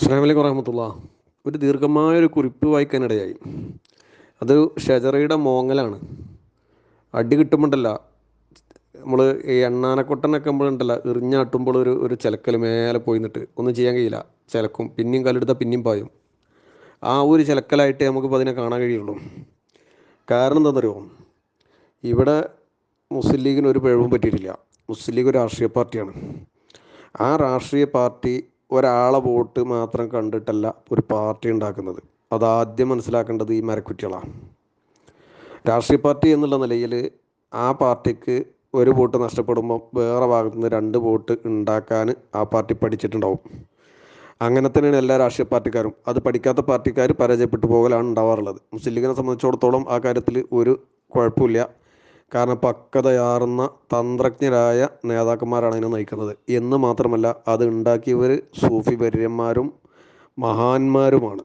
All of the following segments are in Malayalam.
അസ്സാം വലൈക്കും വറഹമത്തുള്ള. ഒരു ദീർഘമായ ഒരു കുറിപ്പ് വായിക്കാനിടയായി. അത് ഷെജറയുടെ മോങ്ങലാണ്. അടി കിട്ടുമ്പോണ്ടല്ല നമ്മൾ ഈ എണ്ണാനക്കൊട്ടനൊക്കെ നമ്മളുണ്ടല്ല എറിഞ്ഞാട്ടുമ്പോൾ ഒരു ഒരു ചിലക്കൽ മേലെ പോയി നിന്നിട്ട് ഒന്നും ചെയ്യാൻ കഴിയില്ല. ചിലക്കും പിന്നെയും കല്ലെടുത്താൽ പിന്നെയും പായും. ആ ഒരു ചിലക്കലായിട്ട് നമുക്കിപ്പോൾ അതിനെ കാണാൻ കഴിയുള്ളൂ. കാരണം എന്താണെന്നറിയോ ഇവിടെ മുസ്ലിം ലീഗിന് ഒരു പിഴവും പറ്റിയിട്ടില്ല. മുസ്ലിം ലീഗ് ഒരു രാഷ്ട്രീയ പാർട്ടിയാണ്. ആ രാഷ്ട്രീയ പാർട്ടി ഒരാളെ വോട്ട് മാത്രം കണ്ടിട്ടല്ല ഒരു പാർട്ടി ഉണ്ടാക്കുന്നത്. അതാദ്യം മനസ്സിലാക്കേണ്ടത് ഈ മരക്കുറ്റികളാണ് രാഷ്ട്രീയ പാർട്ടി എന്നുള്ള നിലയിൽ ആ പാർട്ടിക്ക് ഒരു വോട്ട് നഷ്ടപ്പെടുമ്പോൾ വേറെ ഭാഗത്തു നിന്ന് രണ്ട് വോട്ട് ഉണ്ടാക്കാൻ ആ പാർട്ടി പഠിച്ചിട്ടുണ്ടാവും. അങ്ങനെ തന്നെയാണ് എല്ലാ രാഷ്ട്രീയ പാർട്ടിക്കാരും. അത് പഠിക്കാത്ത പാർട്ടിക്കാർ പരാജയപ്പെട്ടു പോകലാണ് ഉണ്ടാവാറുള്ളത്. മുസ്ലിം ലീഗിനെ സംബന്ധിച്ചിടത്തോളം ആ കാര്യത്തിൽ ഒരു കുഴപ്പമില്ല. കാരണം പക്വതയാർന്ന തന്ത്രജ്ഞരായ നേതാക്കന്മാരാണ് അതിനെ നയിക്കുന്നത്. എന്ന് മാത്രമല്ല അത് ഉണ്ടാക്കിയവർ സൂഫി വര്യന്മാരും മഹാന്മാരുമാണ്.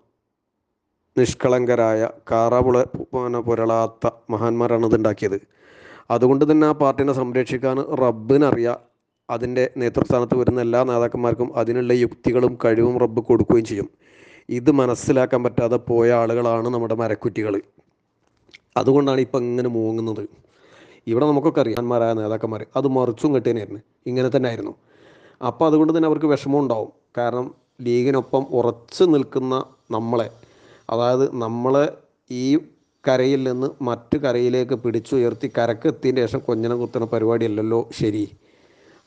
നിഷ്കളങ്കരായ കാറപുള പിന്നെ പുരളാത്ത മഹാന്മാരാണ് ഇതുണ്ടാക്കിയത് അതുകൊണ്ട് തന്നെ ആ പാർട്ടിനെ സംരക്ഷിക്കാൻ റബ്ബിനറിയാം അതിന്റെ നേതൃസ്ഥാനത്ത് വരുന്ന എല്ലാ നേതാക്കന്മാർക്കും അതിനുള്ള യുക്തികളും കഴിവും റബ്ബ് കൊടുക്കുകയും ചെയ്യും. ഇത് മനസ്സിലാക്കാൻ പറ്റാതെ പോയ ആളുകളാണ് നമ്മുടെ മരക്കുറ്റികൾ അതുകൊണ്ടാണ് ഇപ്പം ഇങ്ങനെ മൂങ്ങുന്നത്. ഇവിടെ നമുക്കൊക്കെ അറിയാന്മാരായ നേതാക്കന്മാർ അത് മറിച്ചും കെട്ടിയനായിരുന്നു ഇങ്ങനെ തന്നെ ആയിരുന്നു. അപ്പോൾ അതുകൊണ്ട് തന്നെ അവർക്ക് വിഷമം ഉണ്ടാവും. കാരണം ലീഗിനൊപ്പം ഉറച്ചു നിൽക്കുന്ന നമ്മളെ അതായത് നമ്മളെ ഈ കരയിൽ നിന്ന് മറ്റു കരയിലേക്ക് പിടിച്ചുയർത്തി കരക്കെത്തിയതിന് ശേഷം കൊഞ്ഞനം കുത്തുന്ന പരിപാടിയല്ലല്ലോ ശരി.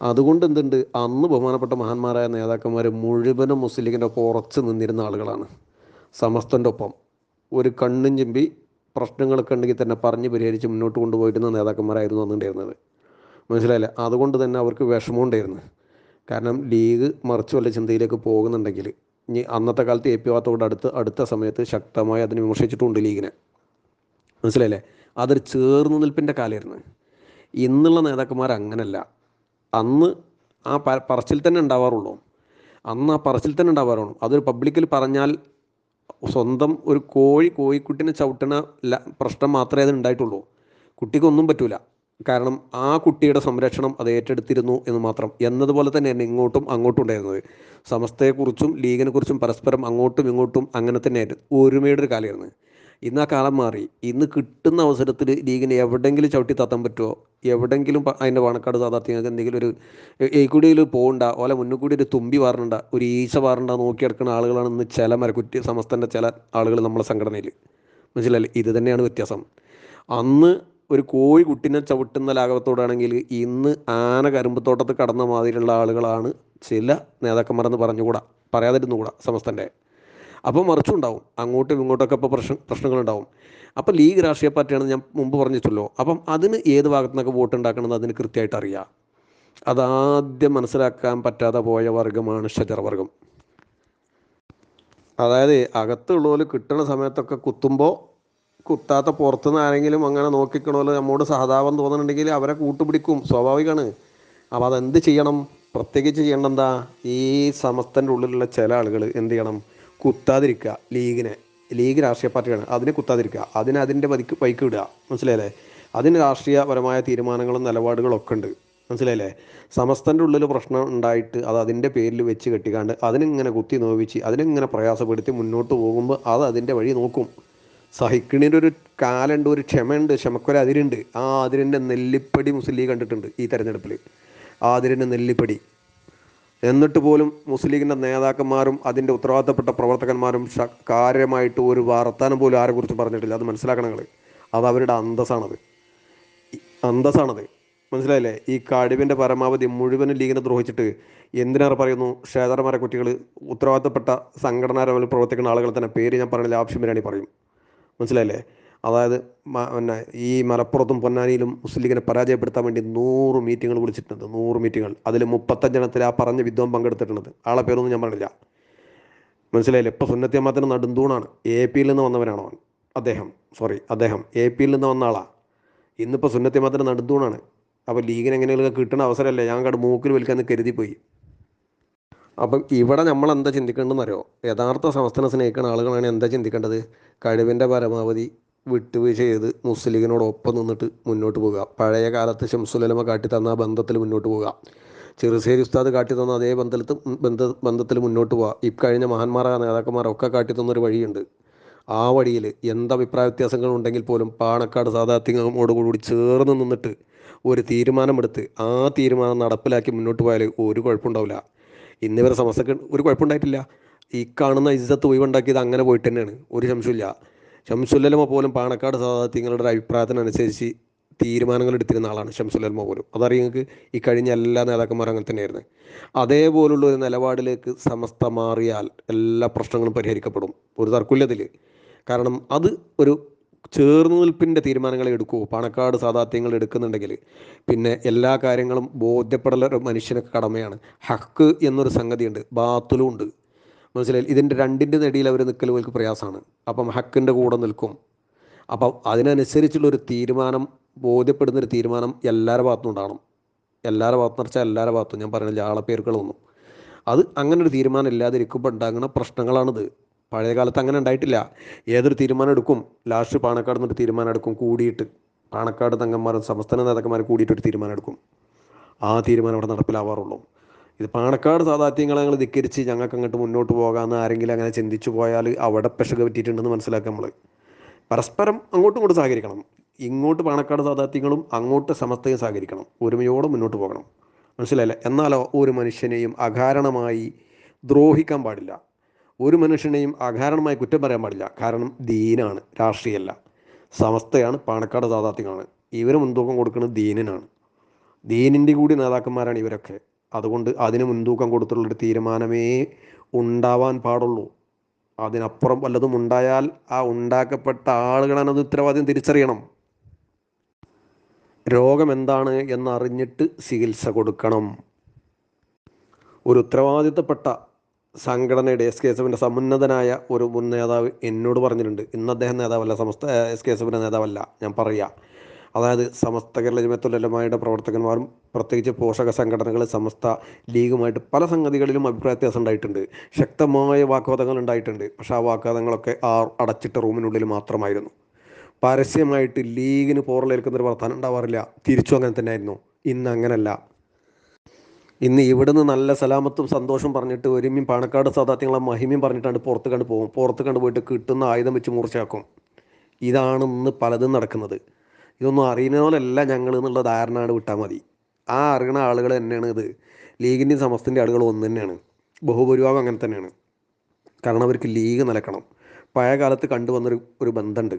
അതുകൊണ്ട് എന്തുണ്ട്? അന്ന് ബഹുമാനപ്പെട്ട മഹാന്മാരായ നേതാക്കന്മാർ മുഴുവനും മുസ്ലിം ലീഗിന്റെ ഒപ്പം ഉറച്ചു നിന്നിരുന്ന ആളുകളാണ്. സമസ്തന്റെ ഒപ്പം ഒരു കണ്ണും ചിമ്പി പ്രശ്നങ്ങളൊക്കെ ഉണ്ടെങ്കിൽ തന്നെ പറഞ്ഞ് പരിഹരിച്ച് മുന്നോട്ട് കൊണ്ടുപോയിരുന്ന നേതാക്കന്മാരായിരുന്നു അന്നുണ്ടായിരുന്നത്. മനസ്സിലായില്ലേ? അതുകൊണ്ട് തന്നെ അവർക്ക് വിഷമം ഉണ്ടായിരുന്നു. കാരണം ലീഗ് മറിച്ച് വല്ല ചിന്തയിലേക്ക് പോകുന്നുണ്ടെങ്കിൽ ഇനി അന്നത്തെ കാലത്ത് എ പി വാത്തോട് അടുത്ത് അടുത്ത സമയത്ത് ശക്തമായി അതിനെ വിമർശിച്ചിട്ടുണ്ട് ലീഗിനെ. മനസ്സിലായില്ലേ? അതൊരു ചേർന്ന് നിൽപ്പിന്റെ കാലമായിരുന്നു. ഇന്നുള്ള നേതാക്കന്മാർ അങ്ങനല്ല. അന്ന് ആ പറച്ചിൽ തന്നെ ഉണ്ടാവാറുള്ളൂ. അന്ന് ആ പറച്ചിൽ തന്നെ ഉണ്ടാവാറുള്ളൂ. അതൊരു പബ്ലിക്കിൽ പറഞ്ഞാൽ സ്വന്തം ഒരു കോഴി കോഴിക്കുട്ടിനെ ചവിട്ടണ പ്രശ്നം മാത്രമേ അത് ഉണ്ടായിട്ടുള്ളൂ. കുട്ടിക്കൊന്നും പറ്റൂല. കാരണം ആ കുട്ടിയുടെ സംരക്ഷണം അത് ഏറ്റെടുത്തിരുന്നു എന്ന് മാത്രം. എന്നതുപോലെ തന്നെയാണ് ഇങ്ങോട്ടും അങ്ങോട്ടും ഉണ്ടായിരുന്നത് സമസ്തയെക്കുറിച്ചും ലീഗിനെക്കുറിച്ചും പരസ്പരം അങ്ങോട്ടും ഇങ്ങോട്ടും അങ്ങനെ തന്നെയായിരുന്നു. ഒരുമയുടെ ഒരു കാലമായിരുന്നു. ഇന്ന് ആ കാലം മാറി. ഇന്ന് കിട്ടുന്ന അവസരത്തിൽ ലീഗിന് എവിടെയെങ്കിലും ചവിട്ടി തത്താൻ പറ്റുമോ എവിടെയെങ്കിലും അതിന്റെ പണക്കാട് സാധാർത്ഥ്യങ്ങൾക്ക് എന്തെങ്കിലും ഒരു ഏക്കൂടിയിൽ പോകണ്ട ഓല മുന്നിൽ കൂടി ഒരു തുമ്പി വാറണ്ട. ഒരു ഈശ വാറണ്ട നോക്കി എടുക്കുന്ന ആളുകളാണ് ഇന്ന് ചില മരക്കുറ്റി സമസ്തന്റെ ചില ആളുകൾ നമ്മളെ സംഘടനയിൽ. മനസ്സിലല്ലേ ഇത് തന്നെയാണ് വ്യത്യാസം. അന്ന് ഒരു കോഴി കുട്ടിനെ ചവിട്ടുന്ന ലാഘവത്തോടാണെങ്കിൽ ഇന്ന് ആന കരുമ്പത്തോട്ടത്ത് കടന്ന മാതിരിയുള്ള ആളുകളാണ് ചില നേതാക്കന്മാരെന്ന് പറഞ്ഞുകൂടാ? പറയാതിരുന്നുകൂടാ സമസ്തന്റെ? അപ്പോൾ മറിച്ചും ഉണ്ടാവും അങ്ങോട്ടും ഇങ്ങോട്ടൊക്കെ ഇപ്പോൾ പ്രശ്ന പ്രശ്നങ്ങളുണ്ടാവും. അപ്പോൾ ലീഗ് രാഷ്ട്രീയ പാർട്ടിയാണെന്ന് ഞാൻ മുമ്പ് പറഞ്ഞിട്ടുള്ളൂ. അപ്പം അതിന് ഏത് ഭാഗത്തു നിന്നൊക്കെ വോട്ട് ഉണ്ടാക്കണമെന്ന് അതിന് കൃത്യമായിട്ട് അറിയാം. അതാദ്യം മനസ്സിലാക്കാൻ പറ്റാതെ പോയ വർഗമാണ് ഷജർവർഗം അതായത് അകത്തുള്ളവർ കിട്ടുന്ന സമയത്തൊക്കെ കുത്തുമ്പോൾ കുത്താത്ത പുറത്തുനിന്ന് ആരെങ്കിലും അങ്ങനെ നോക്കിക്കണമല്ലോ നമ്മോട് സഹതാപം തോന്നുന്നുണ്ടെങ്കിൽ അവരെ കൂട്ടുപിടിക്കും. സ്വാഭാവികമാണ്. അപ്പോൾ അതെന്ത് ചെയ്യണം? പ്രത്യേകിച്ച് ചെയ്യേണ്ട എന്താ ഈ സമസ്തന്റെ ഉള്ളിലുള്ള ചില ആളുകൾ എന്ത് ചെയ്യണം? കുത്താതിരിക്കുക. ലീഗിനെ. ലീഗ് രാഷ്ട്രീയ പാർട്ടിയാണ് അതിനെ കുത്താതിരിക്കുക. അതിനെ അതിന്റെ വൈക്ക് പൈക്ക് വിടുക. മനസ്സിലായില്ലേ? അതിന് രാഷ്ട്രീയപരമായ തീരുമാനങ്ങളും നിലപാടുകളും ഒക്കെ ഉണ്ട്. മനസ്സിലായില്ലേ? സമസ്തന്റെ ഉള്ളിൽ പ്രശ്നം ഉണ്ടായിട്ട് അത് അതിന്റെ പേരിൽ വെച്ച് കെട്ടിക്കാണ്ട് അതിനിങ്ങനെ കുത്തി നോവിച്ച് അതിനിങ്ങനെ പ്രയാസപ്പെടുത്തി മുന്നോട്ട് പോകുമ്പോൾ അത് അതിന്റെ വഴി നോക്കും. സഹിക്കണിന്റെ ഒരു കാലുണ്ട് ഒരു ക്ഷമയുണ്ട് ക്ഷമക്കൊരു അതിരുണ്ട്. ആ അതിരിന്റെ നെല്ലിപ്പടി മുസ്ലിം ലീഗ് കണ്ടിട്ടുണ്ട് ഈ തെരഞ്ഞെടുപ്പിൽ. ആ അതിരിന്റെ നെല്ലിപ്പടി. എന്നിട്ട് പോലും മുസ്ലിം ലീഗിന്റെ നേതാക്കന്മാരും അതിന്റെ ഉത്തരവാദിത്തപ്പെട്ട പ്രവർത്തകന്മാരും കാര്യമായിട്ട് ഒരു വാർത്താനം പോലും ആരെക്കുറിച്ച് പറഞ്ഞിട്ടില്ല. അത് മനസ്സിലാക്കണം നിങ്ങൾ അത് അവരുടെ അന്തസ്സാണത്. അന്തസ്സാണത്. മനസ്സിലായില്ലേ? ഈ കഴിവിന്റെ പരമാവധി മുഴുവൻ ലീഗിനെ ദ്രോഹിച്ചിട്ട് എന്തിനേറെ പറയുന്നു? ക്ഷേത്രമാരെ കുട്ടികൾ ഉത്തരവാദിത്തപ്പെട്ട സംഘടനാ പ്രവർത്തിക്കുന്ന ആളുകൾ തന്നെ പേര് ഞാൻ പറഞ്ഞില്ല ആവശ്യം വരികയാണെങ്കിൽ പറയും. മനസ്സിലായില്ലേ? അതായത് പിന്നെ ഈ മലപ്പുറത്തും പൊന്നാനിയിലും മുസ്ലിം ലീഗിനെ പരാജയപ്പെടുത്താൻ വേണ്ടി നൂറ് മീറ്റിങ്ങൾ വിളിച്ചിട്ടുണ്ട് നൂറ് മീറ്റിങ്ങൾ അതിൽ മുപ്പത്തഞ്ചെണ്ണത്തിൽ ആ പറഞ്ഞ വിദ്വാൻ പങ്കെടുത്തിട്ടുണ്ട് ആളെ പേരൊന്നും ഞാൻ പറഞ്ഞില്ല. മനസ്സിലായില്ല? ഇപ്പോൾ സുന്നത്തിയമ്മത്തിന് നടുന്തൂണാണ് എ പിയിൽ നിന്ന് വന്നവനാണ് അവൻ. അദ്ദേഹം. സോറി അദ്ദേഹം. എ പിയിൽ നിന്ന് വന്ന ആളാണ് ഇന്നിപ്പോൾ സുന്നത്തിയമ്മത്തിന് നടുന്തൂണാണ് അപ്പോൾ ലീഗിന് എങ്ങനെയൊക്കെ കിട്ടുന്ന അവസരമല്ലേ? ഞാൻ കണ്ട് മൂക്കിൽ വലിക്കാന്ന് കരുതിപ്പോയി അപ്പം ഇവിടെ നമ്മൾ എന്താ ചിന്തിക്കേണ്ടതെന്ന് അറിയോ യഥാർത്ഥ സംസ്ഥാന സ്നേഹിക്കുന്ന ആളുകളാണ് എന്താ ചിന്തിക്കേണ്ടത്? കഴിവിന്റെ പരമാവധി വിട്ടുവീഴ്ച ചെയ്ത് മുസ്ലിം ലീഗിനോടൊപ്പം നിന്നിട്ട് മുന്നോട്ട് പോകുക പഴയ കാലത്ത് ഷംസുലമ കാട്ടി തന്ന ബന്ധത്തിൽ മുന്നോട്ട് പോകുക ചെറുസേരി ഉസ്താദ് കാട്ടി തന്ന അതേ ബന്ധത്തിൽ ബന്ധ ബന്ധത്തിൽ മുന്നോട്ട് പോവുക. ഇക്കഴിഞ്ഞ മഹാന്മാരായ നേതാക്കന്മാരൊക്കെ കാട്ടി തന്നൊരു വഴിയുണ്ട്. ആ വഴിയിൽ എന്ത് അഭിപ്രായ വ്യത്യാസങ്ങൾ ഉണ്ടെങ്കിൽ പോലും പാണക്കാട് സാധാത്യങ്ങളോടുകൂടി ചേർന്ന് നിന്നിട്ട് ഒരു തീരുമാനമെടുത്ത് ആ തീരുമാനം നടപ്പിലാക്കി മുന്നോട്ട് പോയാൽ ഒരു കുഴപ്പമുണ്ടാവില്ല. ഇന്നിവരെ സമസ്തക്ക് ഒരു കുഴപ്പമുണ്ടായിട്ടില്ല. ഈ കാണുന്ന ഇജ്ജത്ത് ഒഴിവുണ്ടാക്കിയത് അങ്ങനെ പോയിട്ട് തന്നെയാണ് ഒരു ശംശമില്ല ശംസുല്ലമ പോലും പാണക്കാട് സാധാത്യങ്ങളുടെ അഭിപ്രായത്തിനനുസരിച്ച് തീരുമാനങ്ങൾ എടുത്തിരുന്ന ആളാണ് ഷംസുലൽമ പോലും. അതറിയ നിങ്ങൾക്ക്? ഈ കഴിഞ്ഞ എല്ലാ നേതാക്കന്മാരും അങ്ങനെ തന്നെയായിരുന്നു. അതേപോലുള്ള ഒരു നിലപാടിലേക്ക് സമസ്ത മാറിയാൽ എല്ലാ പ്രശ്നങ്ങളും പരിഹരിക്കപ്പെടും. ഒരു തർക്കമില്ലതിൽ കാരണം അത് ഒരു ചേർന്ന് നിൽപ്പിന്റെ തീരുമാനങ്ങൾ എടുക്കൂ. പാണക്കാട് സാധാത്യങ്ങൾ എടുക്കുന്നുണ്ടെങ്കിൽ പിന്നെ എല്ലാ കാര്യങ്ങളും ബോധ്യപ്പെടൽ മനുഷ്യനൊക്കെ കടമയാണ്. ഹക്ക് എന്നൊരു സംഗതിയുണ്ട്. ബാത്തുലും ഉണ്ട്. മനസ്സിലായി? ഇതിന്റെ രണ്ടിന്റെ നെടിയിൽ അവർ നിൽക്കൽ അവർക്ക് പ്രയാസമാണ്. അപ്പം ഹക്കിന്റെ കൂടെ നിൽക്കും. അപ്പം അതിനനുസരിച്ചുള്ള ഒരു തീരുമാനം ബോധ്യപ്പെടുന്ന ഒരു തീരുമാനം എല്ലാവരുടെ ഭാഗത്തും ഉണ്ടാകണം. എല്ലാവരുടെ ഭാഗത്തും നിറച്ചാൽ എല്ലാവരുടെ ഭാഗത്തും. ഞാൻ പറയുന്നില്ല ആളപ്പേരുകളൊന്നും അത് അങ്ങനെ ഒരു തീരുമാനം ഇല്ലാതിരിക്കുമ്പോൾ ഉണ്ടാകുന്ന പ്രശ്നങ്ങളാണിത്. പഴയ കാലത്ത് അങ്ങനെ ഉണ്ടായിട്ടില്ല. ഏതൊരു തീരുമാനം എടുക്കും? ലാസ്റ്റ് പാണക്കാട് നിന്നൊരു തീരുമാനം എടുക്കും കൂടിയിട്ട്. പാണക്കാട് തങ്ങന്മാരും സംസ്ഥാന നേതാക്കന്മാരും കൂടിയിട്ടൊരു തീരുമാനം എടുക്കും. ആ തീരുമാനം അവിടെ നടപ്പിലാവാറുള്ളൂ. ഇത് പാണക്കാട് സാധാത്യങ്ങളെ ഞങ്ങൾ ധിക്കരിച്ച് ഞങ്ങൾക്ക് അങ്ങോട്ട് മുന്നോട്ട് പോകാമെന്ന് ആരെങ്കിലും അങ്ങനെ ചിന്തിച്ചു പോയാൽ അവിടെ പെശക പറ്റിയിട്ടുണ്ടെന്ന് മനസ്സിലാക്കാം നമ്മൾ പരസ്പരം അങ്ങോട്ടും ഇങ്ങോട്ടും സഹകരിക്കണം. ഇങ്ങോട്ട് പാണക്കാട് സാധാത്യങ്ങളും അങ്ങോട്ട് സമസ്തയും സഹകരിക്കണം. ഒരുമയോടെ മുന്നോട്ട് പോകണം. മനസ്സിലായില്ലേ? എന്നാലോ ഒരു മനുഷ്യനെയും അകാരണമായി ദ്രോഹിക്കാൻ പാടില്ല. ഒരു മനുഷ്യനെയും അകാരണമായി കുറ്റം പറയാൻ പാടില്ല. കാരണം ദീനാണ് രാഷ്ട്രീയമല്ല സമസ്തയാണ് പാണക്കാട് സാധാത്യങ്ങളാണ് ഇവർ മുൻതൂക്കം കൊടുക്കുന്നത് ദീനനാണ്. ദീനിന്റെ കൂടി നേതാക്കന്മാരാണ് ഇവരൊക്കെ. അതുകൊണ്ട് അതിന് മുൻതൂക്കം കൊടുത്തുള്ളൊരു തീരുമാനമേ ഉണ്ടാവാൻ പാടുള്ളൂ. അതിനപ്പുറം വല്ലതും ഉണ്ടായാൽ ആ ഉണ്ടാക്കപ്പെട്ട ആളുകളാണ് അത് ഉത്തരവാദിയം തിരിച്ചറിയണം. രോഗം എന്താണ് എന്നറിഞ്ഞിട്ട് ചികിത്സ കൊടുക്കണം. ഒരു ഉത്തരവാദിത്തപ്പെട്ട സംഘടനയുടെ എസ് കെ എസ് എഫിന്റെ സമുന്നതനായ ഒരു മുൻ നേതാവ് എന്നോട് പറഞ്ഞിട്ടുണ്ട്. ഇന്ന് അദ്ദേഹം നേതാവല്ല സമസ്ത എസ് കെ എസ് എഫിന്റെ നേതാവല്ല ഞാൻ പറയാം. അതായത് സമസ്ത കേരള ജമത്തുലമായുടെ പ്രവർത്തകന്മാരും പ്രത്യേകിച്ച് പോഷക സംഘടനകൾ സമസ്ത ലീഗുമായിട്ട് പല സംഗതികളിലും അഭിപ്രായ വ്യത്യാസം ഉണ്ടായിട്ടുണ്ട്. ശക്തമായ വാക്വാദങ്ങൾ ഉണ്ടായിട്ടുണ്ട്. പക്ഷെ ആ വാഗ്വാദങ്ങളൊക്കെ ആ അടച്ചിട്ട റൂമിനുള്ളിൽ മാത്രമായിരുന്നു. പരസ്യമായിട്ട് ലീഗിന് പോറലേൽക്കുന്നൊരു വർത്താനം ഉണ്ടാവാറില്ല. തിരിച്ചു അങ്ങനെ തന്നെയായിരുന്നു. ഇന്ന് അങ്ങനല്ല. ഇന്ന് ഇവിടുന്ന് നല്ല സലാമത്തും സന്തോഷം പറഞ്ഞിട്ട് ഒരുമയും പാണക്കാട് സാധാത്യങ്ങളെ മഹിമയും പറഞ്ഞിട്ടാണ് പുറത്ത് കണ്ട് പോകും. പുറത്ത് കണ്ട് പോയിട്ട് കിട്ടുന്ന ആയുധം വെച്ച് മൂർച്ചയാക്കും. ഇതാണ് ഇന്ന് പലതും നടക്കുന്നത്. ഇതൊന്നും അറിയുന്ന പോലെയല്ല ഞങ്ങൾ എന്നുള്ള ധാരണയാണ് വിട്ടാൽ മതി. ആ അറിയണ ആളുകൾ തന്നെയാണ് ഇത്. ലീഗിന്റെയും സമസ്തന്റെ ആളുകൾ ഒന്ന് തന്നെയാണ്. ബഹുഭൂരിഭാഗം അങ്ങനെ തന്നെയാണ്. കാരണം അവർക്ക് ലീഗ് നിലക്കണം. പഴയ കാലത്ത് കണ്ടുവന്നൊരു ഒരു ബന്ധമുണ്ട്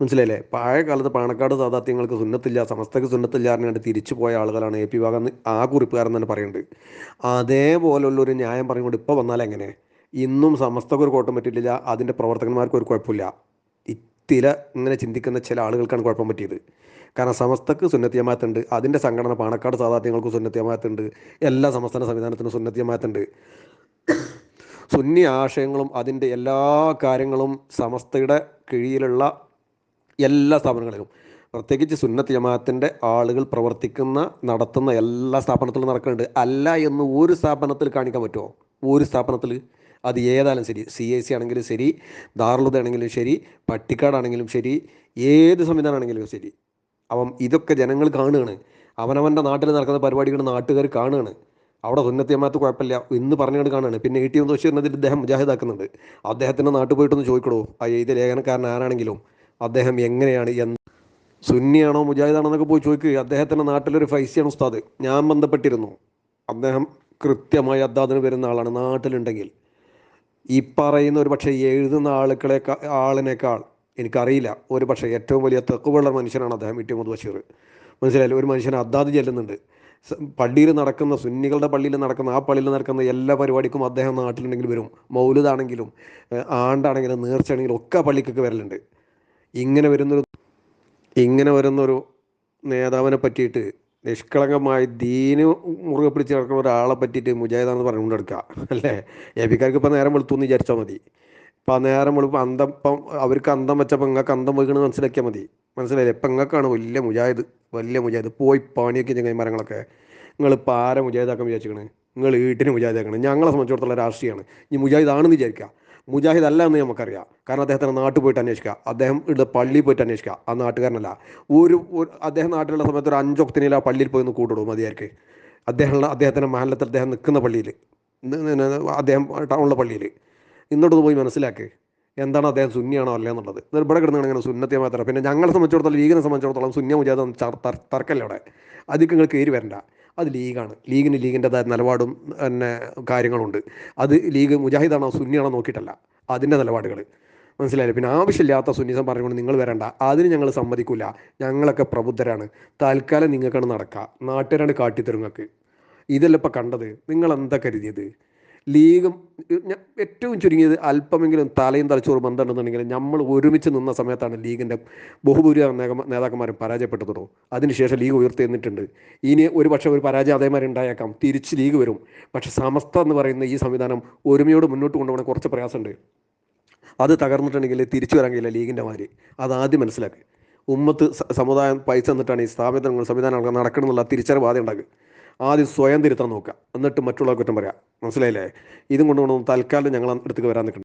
മനസ്സിലായില്ലേ? പഴയ കാലത്ത് പാണക്കാട് സാധാർത്ഥ്യങ്ങൾക്ക് സുന്നത്തില്ല സമസ്തക്ക് സുന്നത്തില്ല അറിഞ്ഞാണ്ട് തിരിച്ചു പോയ ആളുകളാണ് എ പി ഭാഗം ആ കുറിപ്പുകാരൻ തന്നെ പറയുന്നുണ്ട്. അതേപോലുള്ള ഒരു ന്യായം പറഞ്ഞുകൊണ്ട് ഇപ്പോൾ വന്നാൽ എങ്ങനെ ഇന്നും സമസ്തക്ക് ഒരു കോട്ടം പറ്റില്ല അതിന്റെ പ്രവർത്തകന്മാർക്ക് ഒരു കുഴപ്പമില്ല. ഇത്തിര ഇങ്ങനെ ചിന്തിക്കുന്ന ചില ആളുകൾക്കാണ് കുഴപ്പം പറ്റിയത്. കാരണം സമസ്തക്ക് സുന്നത്തിയമാത്തുണ്ട് അതിന്റെ സംഘടന പാണക്കാട് സാധാത്യങ്ങൾക്ക് സുന്നത്തിയമാത്തുണ്ട് എല്ലാ സംസ്ഥാന സംവിധാനത്തിനും സുന്നത്തിയമാത്തുണ്ട് സുന്നി ആശയങ്ങളും അതിന്റെ എല്ലാ കാര്യങ്ങളും സമസ്തയുടെ കീഴിലുള്ള എല്ലാ സ്ഥാപനങ്ങളിലും. പ്രത്യേകിച്ച് സുന്നത്ത് ജമാഅത്തിന്റെ ആളുകൾ പ്രവർത്തിക്കുന്ന നടത്തുന്ന എല്ലാ സ്ഥാപനത്തിലും നടക്കുന്നുണ്ട്. അല്ല എന്ന് ഒരു സ്ഥാപനത്തിൽ കാണിക്കാൻ പറ്റുമോ? ഒരു സ്ഥാപനത്തിൽ അത് ഏതായാലും ശരി. സി ഐ സി ആണെങ്കിലും ശരി ദാർലുദ ആണെങ്കിലും ശരി പട്ടിക്കാടാണെങ്കിലും ശരി ഏത് സംവിധാനമാണെങ്കിലും ശരി. അപ്പം ഇതൊക്കെ ജനങ്ങൾ കാണുകയാണ്. അവനവന്റെ നാട്ടിൽ നടക്കുന്ന പരിപാടികൾ നാട്ടുകാർ കാണുകയാണ്. അവിടെ സുന്നത്ത് ജമാഅത്ത് കുഴപ്പമില്ല. ഇന്ന് പറഞ്ഞുകൊണ്ട് കാണുകയാണ്. പിന്നെ ഇ ടി എം ബഷീറിനെതിരെ ഇദ്ദേഹം മുജാഹിദാക്കുന്നുണ്ട്. അദ്ദേഹത്തിന്റെ നാട്ടിൽ പോയിട്ടൊന്ന് ചോദിക്കണോ ആ എഴുതിയ ലേഖനക്കാരൻ ആരാണെങ്കിലും? അദ്ദേഹം എങ്ങനെയാണ് എന്ന് സുന്നിയാണോ മുജാഹിദാണോ എന്നൊക്കെ പോയി ചോദിക്കുക അദ്ദേഹത്തിന്റെ നാട്ടിലൊരു ഫൈസിയാണ് ഉസ്താദ്. ഞാൻ ബന്ധപ്പെട്ടിരുന്നു. അദ്ദേഹം കൃത്യമായി അദ്ദാദിന് വരുന്ന ആളാണ് നാട്ടിലുണ്ടെങ്കിൽ. ഈ പറയുന്ന ഒരു പക്ഷേ എഴുതുന്ന ആളുകളെ ആളിനേക്കാൾ എനിക്കറിയില്ല. ഒരു പക്ഷേ ഏറ്റവും വലിയ തെക്കുവുള്ള മനുഷ്യനാണ് അദ്ദേഹം ഇ ടി മുഹമ്മദ് ബഷീർ മനസ്സിലായില്ല? ഒരു മനുഷ്യൻ അദ്ദാദ് ചെല്ലുന്നുണ്ട്. പള്ളിയിൽ നടക്കുന്ന സുന്നികളുടെ പള്ളിയിൽ നടക്കുന്ന ആ പള്ളിയിൽ നടക്കുന്ന എല്ലാ പരിപാടിക്കും അദ്ദേഹം നാട്ടിലുണ്ടെങ്കിൽ വരും. മൗലുദാണെങ്കിലും ആണ്ടാണെങ്കിലും നേർച്ചയാണെങ്കിലും ഒക്കെ പള്ളിക്കൊക്കെ വരലുണ്ട്. ഇങ്ങനെ വരുന്നൊരു ഇങ്ങനെ വരുന്നൊരു നേതാവിനെ പറ്റിയിട്ട് നിഷ്കളങ്കമായി ദീന് മുറുകെ പിടിച്ച് നടക്കുന്ന ഒരാളെ പറ്റിയിട്ട് മുജാഹിദാണെന്ന് പറഞ്ഞുകൊണ്ട് എടുക്കുക അല്ലേ? എ പിക്കാർക്ക് ഇപ്പം നേരം വെളുത്തു എന്ന് വിചാരിച്ചാൽ മതി. ഇപ്പം നേരം വെളുപ്പം അന്തം ഇപ്പം അവർക്ക് അന്തം വെച്ചപ്പോൾ നിങ്ങൾക്ക് അന്തം വെക്കണമെന്ന് മനസ്സിലാക്കിയാൽ മതി. മനസ്സിലായില്ലേ? ഇപ്പം നിങ്ങൾക്കാണ് വലിയ മുജാഹിദ് വലിയ മുജാഹിദ്. പോയി പണിയൊക്കെ ചങ്ങന്മാരങ്ങളൊക്കെ നിങ്ങൾ ആരെ മുജാഹിദാക്കാൻ വിചാരിച്ചിരിക്കണേ? നിങ്ങൾ വീട്ടിന് മുജാഹിദാക്കണം. ഞങ്ങളെ സംബന്ധിച്ചിടത്തോളം രാഷ്ട്രീയമാണ്. ഈ മുജാഹിദാണെന്ന് വിചാരിക്കുക. മുജാഹിദ് അല്ല എന്ന് നമുക്കറിയാം. കാരണം അദ്ദേഹത്തിന്റെ നാട്ടിൽ പോയിട്ട് അന്വേഷിക്കുക. അദ്ദേഹം ഇവിടെ പള്ളിയിൽ പോയിട്ട് അന്വേഷിക്കുക. ആ നാട്ടുകാരനല്ല. ഒരു അദ്ദേഹം നാട്ടിലുള്ള സമയത്ത് ഒരു അഞ്ചോ ആ പള്ളിയിൽ പോയി ഒന്ന് കൂട്ടിടും മതിയാർക്ക് അദ്ദേഹമുള്ള അദ്ദേഹത്തിന്റെ മഹലത്തിൽ അദ്ദേഹം നിൽക്കുന്ന പള്ളിയിൽ. അദ്ദേഹം ടൗണിലെ പള്ളിയിൽ. ഇന്നോട്ട് പോയി മനസ്സിലാക്കി. എന്താണ് അദ്ദേഹം സുന്നിയാണോ അല്ലേ എന്നുള്ളത്. എന്നാൽ ഇവിടെ കിടന്നാണ് ഇങ്ങനെ സുന്നത്തെ മാത്രം. പിന്നെ ഞങ്ങളെ സംബന്ധിച്ചിടത്തോളം ലീഗിനെ സംബന്ധിച്ചിടത്തോളം സുന്യ മുജാദ് തർക്കല്ല അവിടെ അതിക്ക് നിങ്ങൾ കയറി വരണ്ട. അത് ലീഗാണ്. ലീഗിന് ലീഗിന്റെതായ നിലപാടും പിന്നെ കാര്യങ്ങളുണ്ട്. അത് ലീഗ് മുജാഹിദാണോ സുന്നിയാണോ നോക്കിയിട്ടല്ല. അതിന്റെ നിലപാടുകൾ. മനസ്സിലായില്ലേ? പിന്നെ ആവശ്യമില്ലാത്ത സുന്നിസം പറഞ്ഞുകൊണ്ട് നിങ്ങൾ വരണ്ട. അതിന് ഞങ്ങൾ സമ്മതിക്കില്ല ഞങ്ങളൊക്കെ പ്രബുദ്ധരാണ്. തൽക്കാലം നിങ്ങൾക്കാണ് നടക്കുക. നാട്ടുകാരാണ് കാട്ടിത്തരുങ്ങൾക്ക് ഇതല്ല ഇപ്പം കണ്ടത്. നിങ്ങൾ എന്താ കരുതിയത്? ലീഗും ഏറ്റവും ചുരുങ്ങിയത് അല്പമെങ്കിലും തലയും തലച്ചോറും ബന്ധമുണ്ടെന്നുണ്ടെങ്കിൽ നമ്മൾ ഒരുമിച്ച് നിന്ന സമയത്താണ് ലീഗിന്റെ ബഹുഭൂരിഭാഗം നേതാക്കന്മാരും പരാജയപ്പെട്ടതോ അതിനുശേഷം ലീഗ് ഉയർത്തെന്നിട്ടുണ്ട് ഇനി ഒരു പക്ഷേ ഒരു പരാജയം അതേമാതിരി ഉണ്ടായേക്കാം. തിരിച്ച് ലീഗ് വരും. പക്ഷേ സമസ്ത എന്ന് പറയുന്ന ഈ സംവിധാനം ഒരുമയോട് മുന്നോട്ട് കൊണ്ടുപോകണ കുറച്ച് പ്രയാസമുണ്ട്. അത് തകർന്നിട്ടുണ്ടെങ്കിൽ തിരിച്ചു വരാൻ കഴിയില്ല ലീഗിന്റെ മാതിരി. അതാദ്യം മനസ്സിലാക്കുക ഉമ്മത്ത് സമുദായം പൈസ തന്നിട്ടാണ് ഈ സ്ഥാപനങ്ങൾ സംവിധാനങ്ങൾ നടക്കണമെന്നുള്ള തിരിച്ചറിവ് ആദ്യം ഉണ്ടാക്കുക ആദ്യം സ്വയം തിരുത്താൻ നോക്കുക. എന്നിട്ട് മറ്റുള്ള കുറ്റം പറയാം. മനസ്സിലായില്ലേ? ഇതും കൊണ്ടുകൊണ്ട് തൽക്കാലം ഞങ്ങൾ അടുത്തേക്ക് വരാൻ നിൽക്കണം